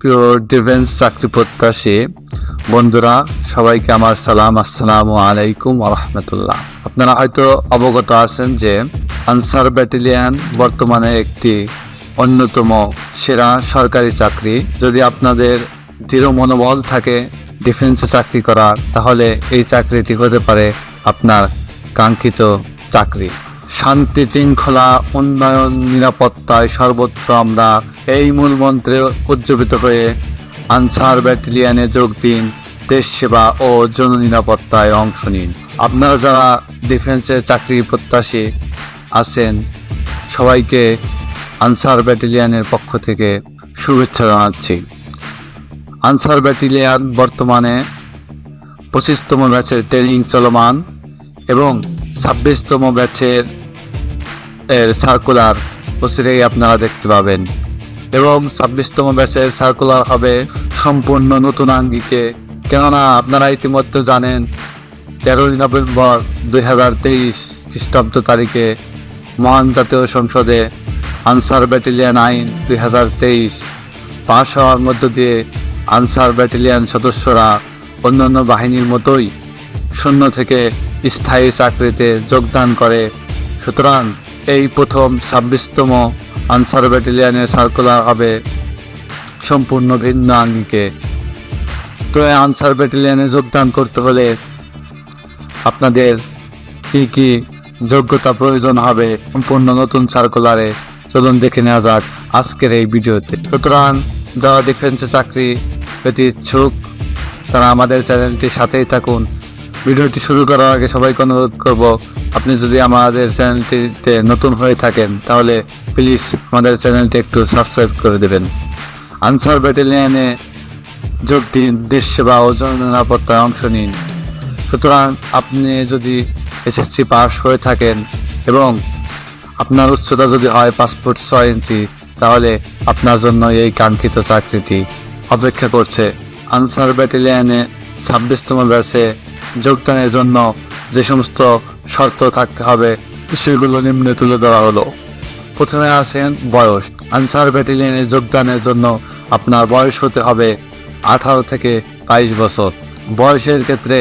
প্রিয় ডিফেন্স চাকরি প্রত্যাশী বন্ধুরা, সবাইকে আমার সালাম, আসসালামু আলাইকুম রহমতুল্লাহ। আপনারা হয়তো অবগত আছেন যে আনসার ব্যাটালিয়ান বর্তমানে একটি অন্যতম সেরা সরকারি চাকরি। যদি আপনাদের দৃঢ় মনোবল থাকে ডিফেন্সে চাকরি করার, তাহলে এই চাকরিটি হতে পারে আপনার কাঙ্ক্ষিত চাকরি। শান্তি শৃঙ্খলা, উন্নয়ন, নিরাপত্তায় সর্বত্র আমরা এই মূল মন্ত্রে উজ্জীবিত হয়ে আনসার ব্যাটালিয়ানে যোগ দিন, দেশ সেবা ও জন নিরাপত্তায় অংশ নিন। আপনারা যারা ডিফেন্সের চাকরি প্রত্যাশী আছেন, সবাইকে আনসার ব্যাটালিয়ানের পক্ষ থেকে শুভেচ্ছা জানাচ্ছি। আনসার ব্যাটালিয়ান বর্তমানে পঁচিশতম ব্যাচের ট্রেনিং চলমান এবং ছাব্বিশতম ব্যাচের এর সার্কুলার অচিরেই আপনারা দেখতে পাবেন। এবং ছাব্বিশতম ব্যাচের সার্কুলার হবে সম্পূর্ণ নতুন আঙ্গিকে। কেননা আপনারা ইতিমধ্যে জানেন, তেরোই নভেম্বর দুই হাজার তেইশ খ্রিস্টাব্দ তারিখে মহান জাতীয় সংসদে আনসার ব্যাটালিয়ান আইন দুই হাজার তেইশ পাশ হওয়ার মধ্য দিয়ে আনসার ব্যাটালিয়ান সদস্যরা অন্যান্য বাহিনীর মতোই শূন্য থেকে স্থায়ী চাকরিতে যোগদান করে। সুতরাং এই প্রথম ছাব্বিশতম আনসার ব্যাটালিয়ানের সার্কুলার হবে সম্পূর্ণ ভিন্ন আঙ্গিকে। তো এই আনসার ব্যাটালিয়ানে যোগদান করতে হলে আপনাদের কি কি যোগ্যতা প্রয়োজন হবে সম্পূর্ণ নতুন সার্কুলারে চলুন দেখে নেওয়া যাক আজকের এই ভিডিওতে। সুতরাং যারা ডিফেন্সে চাকরি পেতে ইচ্ছুক, তারা আমাদের চ্যানেলটির সাথেই থাকুন। ভিডিওটি শুরু করার আগে সবাইকে অনুরোধ করব, আপনি যদি আমাদের চ্যানেলটিতে নতুন হয়ে থাকেন, তাহলে প্লিজ আমাদের চ্যানেলটি একটু সাবস্ক্রাইব করে দেবেন। আনসার ব্যাটালিয়ানে যোগ দিন, দেশ সেবা ও জননিরাপত্তায় অংশ নিন। সুতরাং আপনি যদি এসএসসি পাস হয়ে থাকেন এবং আপনার উচ্চতা যদি হয় ফুট ছয় ইঞ্চি, তাহলে আপনার জন্য এই কাঙ্ক্ষিত চাকরিটি অপেক্ষা করছে। আনসার ব্যাটালিয়ানে ছাব্বিশতম ব্যাচে যোগদানের জন্য যে সমস্ত শর্ত থাকতে হবে, সেগুলো নিম্নে তুলে ধরা হলো। প্রথমে আছেন বয়স। আনসার ব্যাটালিয়নে যোগদানের জন্য আপনার বয়স হতে হবে আঠারো থেকে বাইশ বছর। বয়সের ক্ষেত্রে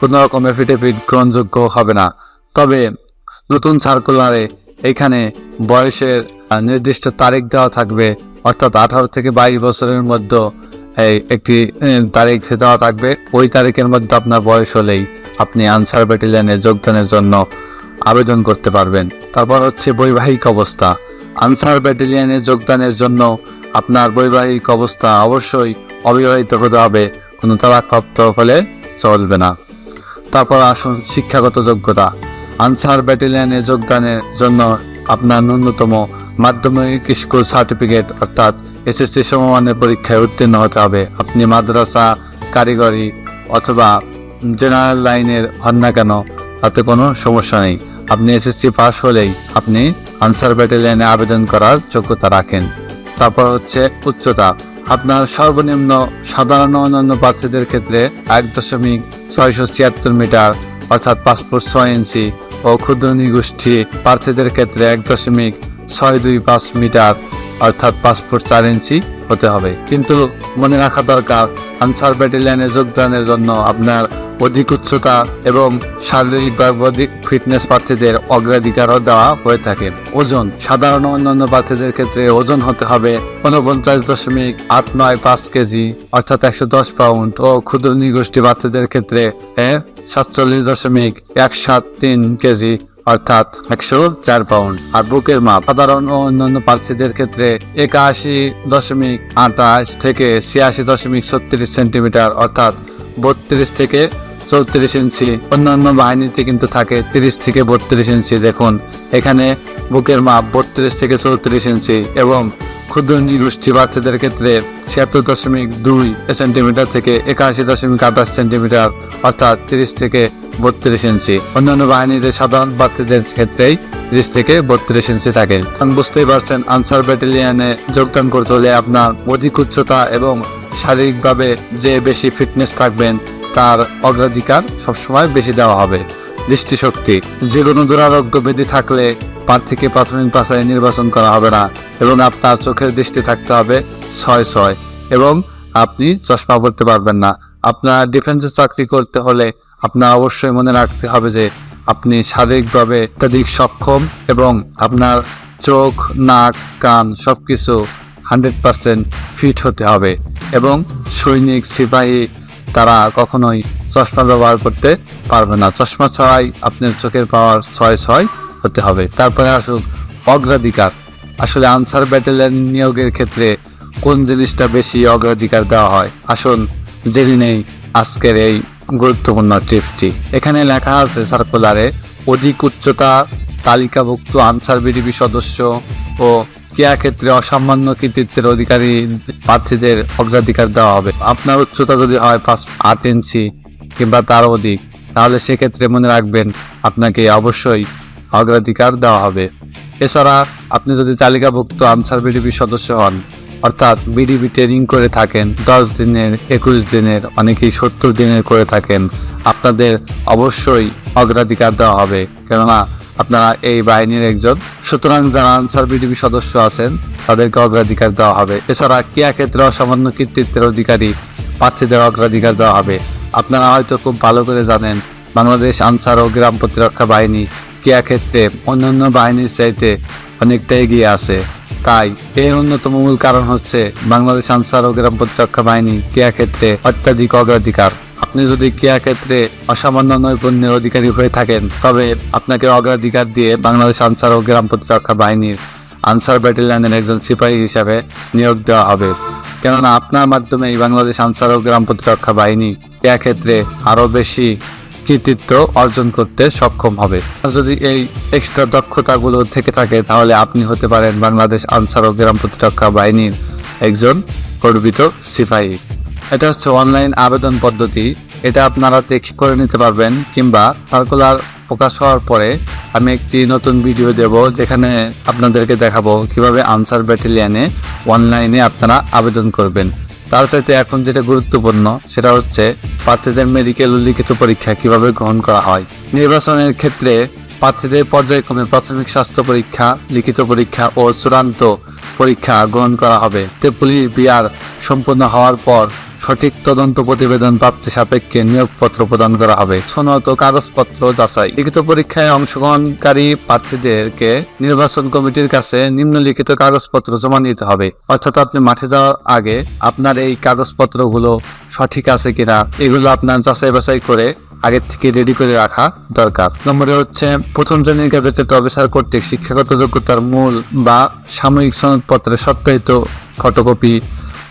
কোনো রকম এফিডেভিট গ্রহণযোগ্য হবে না। তবে নতুন সার্কুলারে এখানে বয়সের নির্দিষ্ট তারিখ দেওয়া থাকবে, অর্থাৎ আঠারো থেকে বাইশ বছরের মধ্যে একটি তারিখ দেওয়া থাকবে। ওই তারিখের মধ্যে আপনার বয়স হলেই আপনি আনসার ব্যাটালিয়নে যোগদানের জন্য আবেদন করতে পারবেন। তারপর হচ্ছে বৈবাহিক অবস্থা। আনসার ব্যাটালিয়নে যোগদানের জন্য আপনার বৈবাহিক অবস্থা অবশ্যই অবিবাহিত হতে হবে। কোনো তালাকপ্রাপ্ত হলে চলবে না। তারপর আসুন শিক্ষাগত যোগ্যতা। আনসার ব্যাটালিয়নে যোগদানের জন্য আপনার ন্যূনতম মাধ্যমিক স্কুল সার্টিফিকেট, অর্থাৎ এসএসসি সমমানের পরীক্ষায় উত্তীর্ণ হতে হবে। আপনি মাদ্রাসা, কারিগরি অথবা জেনারেল লাইনের হন না কেন, তাতে কোনো সমস্যা নেই। আপনি এসএসসি পাস হলেই আপনি আনসার ব্যাটালিয়নে আবেদন করার যোগ্যতা রাখেন। তারপর হচ্ছে উচ্চতা। আপনার সর্বনিম্ন সাধারণ অন্যান্য প্রার্থীদের ক্ষেত্রে এক দশমিক ছয়শো ছিয়াত্তর মিটার, অর্থাৎ ফুট ছয় ইঞ্চি ও ক্ষুদ্র নিগোষ্ঠী প্রার্থীদের ক্ষেত্রে এক দশমিক ছয় দুই পাঁচ মিটার অর্থাৎ ফুট চার ইঞ্চি হতে হবে। কিন্তু মনে রাখা দরকার, আনসার ব্যাটালিয়নে যোগদানের জন্য আপনার অধিক উচ্চতা এবং শারীরিক বা ফিটনেস প্রার্থীদের অগ্রাধিকারও দেওয়া হয়ে থাকে। ওজন, সাধারণ অন্যান্য প্রার্থীদের ক্ষেত্রে ওজন হতে হবে উনপঞ্চাশ দশমিক আট নয় পাঁচ কেজি, অর্থাৎ একশো দশ পাউন্ড ও ক্ষুদ্র নিগোষ্ঠী প্রার্থীদের ক্ষেত্রে সাতচল্লিশ দশমিক এক সাত তিন কেজি। অর্থাৎ একশো চার পাউন্ড আর বুকের মাপ সাধারণ ও অন্যান্য প্রার্থীদের ক্ষেত্রে একাশি দশমিক আঠাশ থেকে ছিয়াশি দশমিক ছত্রিশ সেন্টিমিটার, অর্থাৎ বত্রিশ থেকে চৌত্রিশ ইঞ্চি। অন্যান্য বাহিনীতে কিন্তু থাকে তিরিশ থেকে বত্রিশ ইঞ্চি। দেখুন, এখানে বুকের মাপ বত্রিশ থেকে চৌত্রিশ ইঞ্চি এবং ক্ষুদ্র নিগোষ্ঠী প্রার্থীদের ক্ষেত্রে ছিয়াত্তর দশমিক দুই সেন্টিমিটার থেকে একাশি দশমিক আঠাশ সেন্টিমিটার, অর্থাৎ তিরিশ থেকে বত্রিশ ইঞ্চি। অন্যান্য বাহিনীদের সাধারণ প্রার্থীদের ক্ষেত্রেই ত্রিশ থেকে বত্রিশ ইঞ্চি থাকে। বুঝতেই পারছেন, আনসার ব্যাটালিয়নে যোগদান করতে হলে আপনার অধিক উচ্চতা এবং শারীরিকভাবে যে বেশি ফিটনেস থাকবেন, তার অগ্রাধিকার সবসময় বেশি দেওয়া হবে। দৃষ্টিশক্তি যে কোনো দুরারোগ্য ব্যাধি থাকলে প্রার্থীকে প্রাথমিক বাছাই নির্বাচন করা হবে না এবং আপনার চোখের দৃষ্টি থাকতে হবে ছয় ছয় এবং আপনি চশমা পরতে পারবেন না। আপনার ডিফেন্সে চাকরি করতে হলে আপনার অবশ্যই মনে রাখতে হবে যে আপনি শারীরিকভাবে অত্যাধিক সক্ষম এবং আপনার চোখ, নাক, কান সব কিছু হান্ড্রেড পার্সেন্ট ফিট হতে হবে এবং সৈনিক, সিপাহী তারা কখনোই চশমা ব্যবহার করতে পারবে না। চশমা ছড়াই আপনার চোখের পাওয়ার ছয় ছয় হতে হবে। তারপরে আসুক অগ্রাধিকার। আসলে আনসার ব্যাটালিয়ন নিয়োগের ক্ষেত্রে কোন জিনিসটা বেশি অগ্রাধিকার দেওয়া হয়? আসুন জেনে নেই আজকের এই গুরুত্বপূর্ণ টিপসটি এখানে লেখা আছে, সার্কুলারে, অধিক উচ্চতা, তালিকাভুক্ত আনসার বিডিবি সদস্য ও ক্রিয়া ক্ষেত্রে অসামান্য কৃতিত্বের অধিকারী প্রার্থীদের অগ্রাধিকার দেওয়া হবে। আপনার উচ্চতা যদি হয় পাঁচ, আট ইঞ্চি কিংবা তার অধিক, তাহলে সেক্ষেত্রে মনে রাখবেন আপনাকে অবশ্যই অগ্রাধিকার দেওয়া হবে। এছাড়া আপনি যদি তালিকাভুক্ত আনসার বিডিবি সদস্য হন অর্থাৎ বিডিবি ট্রেনিং করে থাকেন, দশ দিনের, একুশ দিনের, অনেকেই সত্তর দিনের করে থাকেন। আপনাদের অবশ্যই অগ্রাধিকার দেওয়া হবে। কেননা আপনারা এই বাহিনীর একজন। সুতরাং যারা আনসার বিডিবি সদস্য আছেন, তাদেরকে অগ্রাধিকার দেওয়া হবে। এছাড়া ক্রিয়া ক্ষেত্রে অসামান্য কৃতিত্বের অধিকারী প্রার্থীদের অগ্রাধিকার দেওয়া হবে। আপনারা হয়তো খুব ভালো করে জানেন, বাংলাদেশ আনসার ও গ্রাম প্রতিরক্ষা বাহিনী ক্রিয়া ক্ষেত্রে অন্যান্য বাহিনীর চাইতে অনেকটা এগিয়ে আছে। তাই এর অন্যতম মূল কারণ হচ্ছে বাংলাদেশ আনসার ও গ্রাম প্রতিরক্ষা বাহিনী ক্রিয়া ক্ষেত্রে অত্যাধিক অগ্রাধিকার। আপনি যদি ক্রিয়া ক্ষেত্রে অসামান্য নৈপুণ্যের অধিকারী হয়ে থাকেন, তবে আপনাকে অগ্রাধিকার দিয়ে বাংলাদেশ আনসার ও গ্রাম প্রতিরক্ষা বাহিনীর আনসার ব্যাটালিয়নের একজন সিপাহী হিসাবে নিয়োগ দেওয়া হবে। কেননা আপনার মাধ্যমেই বাংলাদেশ আনসার ও গ্রাম প্রতিরক্ষা বাহিনী ক্রিয়া ক্ষেত্রে আরও বেশি কৃতিত্ব অর্জন করতে সক্ষম হবে। যদি এই এক্সট্রা দক্ষতাগুলো থেকে থাকে, তাহলে আপনি হতে পারেন বাংলাদেশ আনসার ও গ্রাম প্রতিরক্ষা বাহিনীর একজন গর্বিত সিপাহী। এটা হচ্ছে অনলাইন আবেদন পদ্ধতি। এটা আপনারা দেখে করে নিতে পারবেন, কিংবা সার্কুলার প্রকাশ হওয়ার পরে আমি একটি নতুন ভিডিও দেব, যেখানে আপনাদেরকে দেখাবো কীভাবে আনসার ব্যাটালিয়ানে অনলাইনে আপনারা আবেদন করবেন। তার চাইতে এখন যেটা গুরুত্বপূর্ণ, সেটা হচ্ছে প্রার্থীদের মেডিকেল লিখিত পরীক্ষা কীভাবে গ্রহণ করা হয়। নির্বাচনের ক্ষেত্রে প্রার্থীদের পর্যায়ক্রমে প্রাথমিক স্বাস্থ্য পরীক্ষা, লিখিত পরীক্ষা ও চূড়ান্ত পরীক্ষা গ্রহণ করা হবে। তে পুলিশ বিআর সম্পূর্ণ হওয়ার পর সঠিক তদন্ত প্রতিবেদন প্রাপ্তি সাপেক্ষে নিয়োগপত্র প্রদান করা হবে। সনত কাগজপত্র যাচাই। লিখিত পরীক্ষায় অংশগ্রহণকারী প্রার্থীদেরকে নির্বাচন কমিটির কাছে নিম্নলিখিত কাগজপত্র জমা নিতে হবে। অর্থাৎ আপনি মাঠে যাওয়ার আগে আপনার এই কাগজপত্রগুলো সঠিক আছে কিনা, এগুলো আপনার যাচাই বাছাই করে আগের থেকে রেডি করে রাখা দরকার। নম্বরে হচ্ছে, প্রথম শ্রেণির গ্যাজেটেড অফিসার কর্তৃক শিক্ষাগত যোগ্যতার মূল বা সাময়িক সনদপত্রের সত্যায়িত ফটোকপি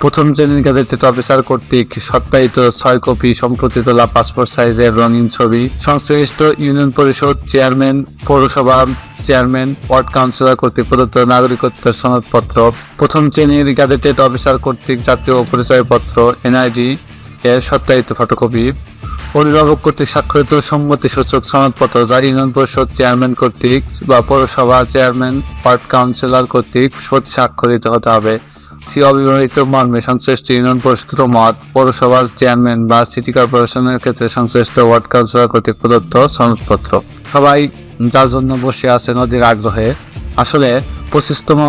প্রথম শ্রেণির গ্যাজেটেড অফিসার কর্তৃক সত্যায়িত ছয় কপি সম্প্রতি তোলা পাসপোর্ট সাইজের রঙিন ছবি। সংশ্লিষ্ট ইউনিয়ন পরিষদ চেয়ারম্যান, পৌরসভা চেয়ারম্যান, ওয়ার্ড কাউন্সিলর কর্তৃক প্রদত্ত নাগরিকত্বের সনদপত্র। প্রথম শ্রেণির গ্যাজেটেড অফিসার কর্তৃক জাতীয় পরিচয়পত্র, এনআইডি এর সত্যায়িত ফটোকপি। অভিভাবক কর্তৃক স্বাক্ষরিত সম্মতি সূচক সনদপত্র যা ইউনিয়ন পরিষদ চেয়ারম্যান কর্তৃক বা পৌরসভা চেয়ারম্যান, ওয়ার্ড কাউন্সিলর কর্তৃক স্বাক্ষরিত হতে হবে। অবিবাহিত মর্মে সংশ্লিষ্ট ইউনিয়ন পরিষদ মত পৌরসভার চেয়ারম্যান বা সিটি কর্পোরেশনের ক্ষেত্রে সংশ্লিষ্ট ওয়ার্ড কাউন্সিলর কর্তৃক প্রদত্ত সনদপত্র। সবাই যার জন্য বসে আছে নদীর আগ্রহে, আসলে পঁচিশতম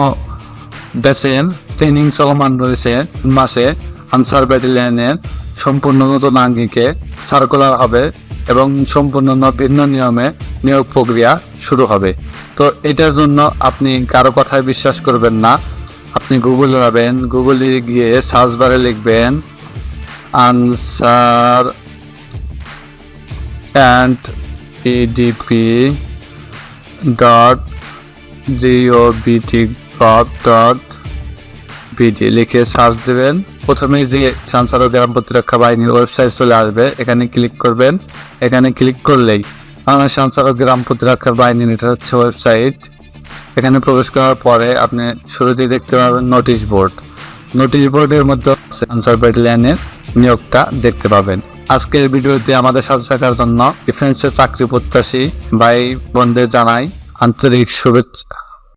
ব্যাচের ট্রেনিং চলমান রয়েছে মাসে আনসার ব্যাটালিয়নের সম্পূর্ণ নতুন আঙ্গিকে সার্কুলার হবে এবং সম্পূর্ণ ভিন্ন নিয়মে নিয়োগ প্রক্রিয়া শুরু হবে। তো এটার জন্য আপনি কারও কথায় বিশ্বাস করবেন না। আপনি গুগল যাবেন গুগলে গিয়ে সার্চ বারে লিখবেন আনসার অ্যান্ড পিডিপি ডট জিওবিটি গভ ডট বিডি লিখে সার্চ দেবেন। প্রথমে যে সানসার ও গ্রাম প্রতিরক্ষা বাহিনীর ওয়েবসাইট চলে আসবে, এখানে ক্লিক করবেন। এখানে ক্লিক করলেই বাংলাদেশ সানসার ও গ্রাম প্রতিরক্ষা বাহিনীর এটা হচ্ছে ওয়েবসাইট এখানে প্রবেশ করার পরে আপনি শুরুতেই দেখতে পাবেন নোটিশ বোর্ড নোটিশ বোর্ডের মধ্যে আনসার ব্যাটালিয়ানের নিয়োগটা দেখতে পাবেন। আজকের ভিডিওতে আমাদের সাথে থাকার জন্য ডিফেন্সের চাকরি প্রত্যাশী ভাই বোনদের জানাই আন্তরিক শুভেচ্ছা।